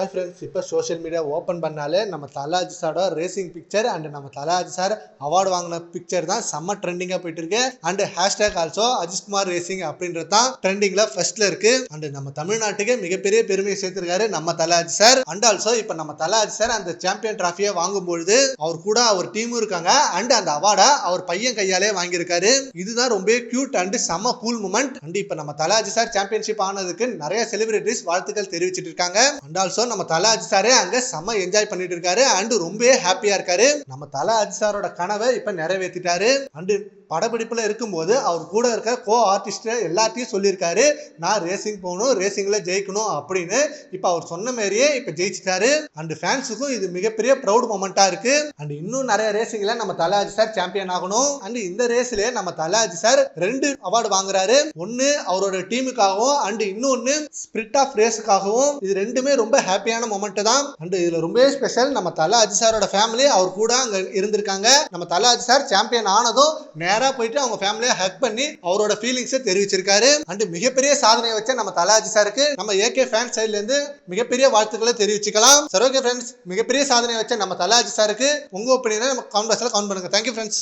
Hi friends இப்போ social media open பண்ணாலே நம்ம தலாஜி சாரோட ரேசிங் பிக்சர் அண்ட் நம்ம தலாஜி சார் அவார்டு வாங்கின பிக்சர் தான் செம்ம ட்ரெண்டிங்காக போயிட்டு இருக்கு and hashtag also Ajithkumar racing அப்படின்றது தான் ட்ரெண்டிங்ல ஃபர்ஸ்ட்ல இருக்கு. அண்ட் நம்ம தமிழ்நாட்டுக்கு மிகப்பெரிய பெருமையை சேர்த்திருக்காரு நம்ம தலாஜி சார் அண்ட் ஆல்சோ இப்போ நம்ம தலாஜி சார் அந்த சாம்பியன் டிராஃபியை வாங்கும்பொழுது அவர் கூட அவர் டீமும் இருக்காங்க. அண்ட் அந்த அவார்டை அவர் பையன் கையாலே வாங்கியிருக்காரு. இதுதான் ரொம்ப கியூட் அண்ட் செம்ம கூல் மூமெண்ட் அண்ட் இப்போ நம்ம தலாஜி சார் சாம்பியன்ஷிப் ஆனதுக்கு நிறைய செலிபிரிட்டிஸ் வாழ்த்துக்கள் தெரிவிச்சிட்டு இருக்காங்க. அண்ட் ஆல்சோ நம்ம தல அஜி சாரே அங்க செம்ம என்ஜாய் பண்ணிட்டு இருக்காரு. அண்ட் ரொம்பவே ஹாப்பியா இருக்காரு. நம்ம தல அஜி சாரோட கனவை இப்ப நிறைவேற்றிட்டாரு அண்டு படப்பிடிப்புல இருக்கும்போது அவர் கூட இருக்க கோ ஆர்டிஸ்ட் எல்லாத்தையும் சொல்லியிருக்காரு. நான் ரேசிங் போகணும் ரேசிங்ல ஜெயிக்கணும் அப்படின்னு. இப்ப அவர் சொன்ன மாதிரியே இப்ப ஜெயிச்சிட்டாரு. அண்ட் ஃபேன்ஸுக்கும் இது மிகப்பெரிய ப்ரௌட் மூமெண்ட்டாக இருக்கு. அண்ட் இன்னும் நிறைய ரேசிங்ல நம்ம தலாஜி சார் சாம்பியன் ஆகணும். அண்ட் இந்த ரேஸ்லயே நம்ம தலாஜி சார் ரெண்டு அவார்டு வாங்குறாரு. ஒன்னு அவரோட டீமுக்காகவும் அண்ட் இன்னொன்னு ஸ்பிரிட் ஆஃப் ரேஸுக்காகவும் இது ரெண்டுமே ரொம்ப ஹாப்பி ஹாப்பியான மொமெண்ட் தான். அண்ட் இதுல ரொம்பவே ஸ்பெஷல் நம்ம தல அஜி சாரோட ஃபேமிலி அவர் கூட அங்க இருந்திருக்காங்க. நம்ம தல அஜி சார் சாம்பியன் ஆனதும் நேரா போயிட்டு அவங்க ஃபேமிலியை ஹக் பண்ணி அவரோட ஃபீலிங்ஸை தெரிவிச்சிருக்காரு. அண்ட் மிகப்பெரிய சாதனையை வச்ச நம்ம தலாஜி சாருக்கு நம்ம ஏகே ஃபேன் சைட்ல இருந்து மிகப்பெரிய வாழ்த்துக்களை தெரிவிச்சுக்கலாம். சரி ஓகே ஃப்ரெண்ட்ஸ் மிகப்பெரிய சாதனை வச்ச நம்ம தலாஜி சாருக்கு உங்க ஒப்பீனியனை நம்ம கவுண்ட் பாக்ஸ்ல கவுண்ட் பண்ணுங்க. Thank you friends